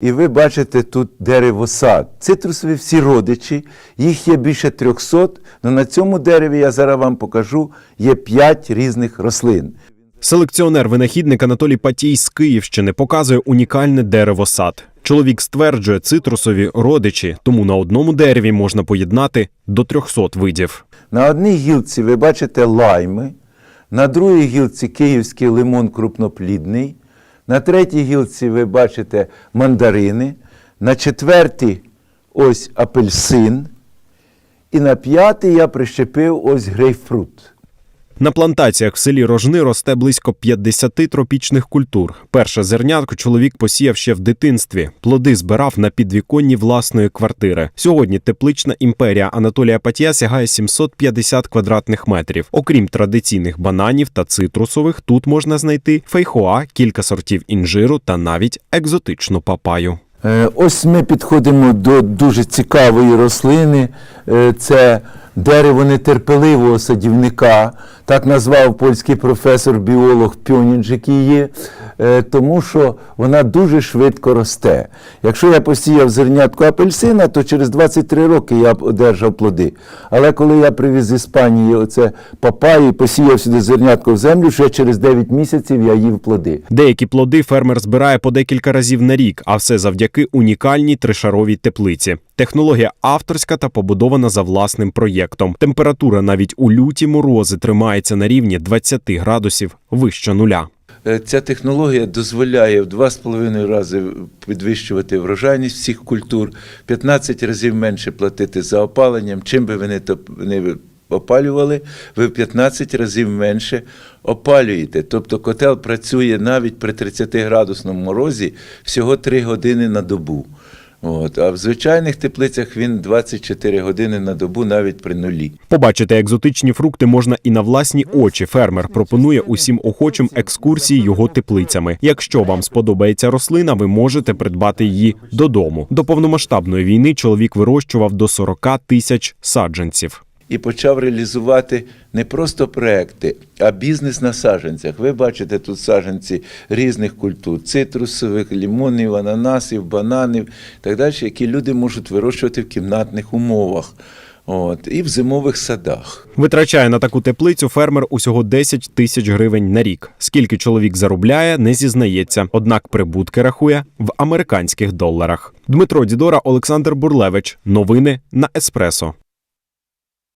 І ви бачите тут деревосад. Цитрусові всі родичі, їх є більше 300, але на цьому дереві я зараз вам покажу, є 5 різних рослин. Селекціонер-винахідник Анатолій Патій з Київщини показує унікальне дерево-сад. Чоловік стверджує, цитрусові родичі, тому на одному дереві можна поєднати до 300 видів. На одній гілці ви бачите лайми, на другій гілці київський лимон крупноплідний, на третій гілці ви бачите мандарини, на четвертій ось апельсин, і на п'ятий я прищепив ось грейпфрут. На плантаціях в селі Рожни росте близько 50 тропічних культур. Перше зернятко чоловік посіяв ще в дитинстві. Плоди збирав на підвіконні власної квартири. Сьогодні теплична імперія Анатолія Патія сягає 750 квадратних метрів. Окрім традиційних бананів та цитрусових, тут можна знайти фейхоа, кілька сортів інжиру та навіть екзотичну папаю. Е, Ось ми підходимо до дуже цікавої рослини. Е, Це дерево нетерпеливого садівника, так назвав польський професор-біолог Пьонінджик її, е, тому що вона дуже швидко росте. Якщо я посіяв зернятку апельсина, то через 23 роки я одержав плоди. Але коли я привіз з Іспанії оце папаї, посіяв сюди зернятко в землю, ще через 9 місяців я їв плоди. Деякі плоди фермер збирає по декілька разів на рік, а все завдяки унікальній тришаровій теплиці. Технологія авторська та побудована за власним проєктом. Температура навіть у люті морози тримається на рівні 20 градусів вище нуля. Е, Ця технологія дозволяє в 2,5 рази підвищувати врожайність всіх культур, 15 разів менше платити за опаленням. Чим би ви не, опалювали, ви в 15 разів менше опалюєте. Тобто котел працює навіть при 30-градусному морозі всього 3 години на добу. От. А в звичайних теплицях він 24 години на добу навіть при нулі. Побачити екзотичні фрукти можна і на власні очі. Фермер пропонує усім охочим екскурсії його теплицями. Якщо вам сподобається рослина, ви можете придбати її додому. До повномасштабної війни чоловік вирощував до 40 тисяч саджанців. І почав реалізувати не просто проекти, а бізнес на саджанцях. Ви бачите тут саджанці різних культур: цитрусових, лімонів, ананасів, бананів так далі, які люди можуть вирощувати в кімнатних умовах. От, і в зимових садах. Витрачає на таку теплицю фермер усього 10 тисяч гривень на рік. Скільки чоловік заробляє, не зізнається. Однак прибутки рахує в американських доларах. Дмитро Дідора, Олександр Бурлевич. Новини на Еспресо.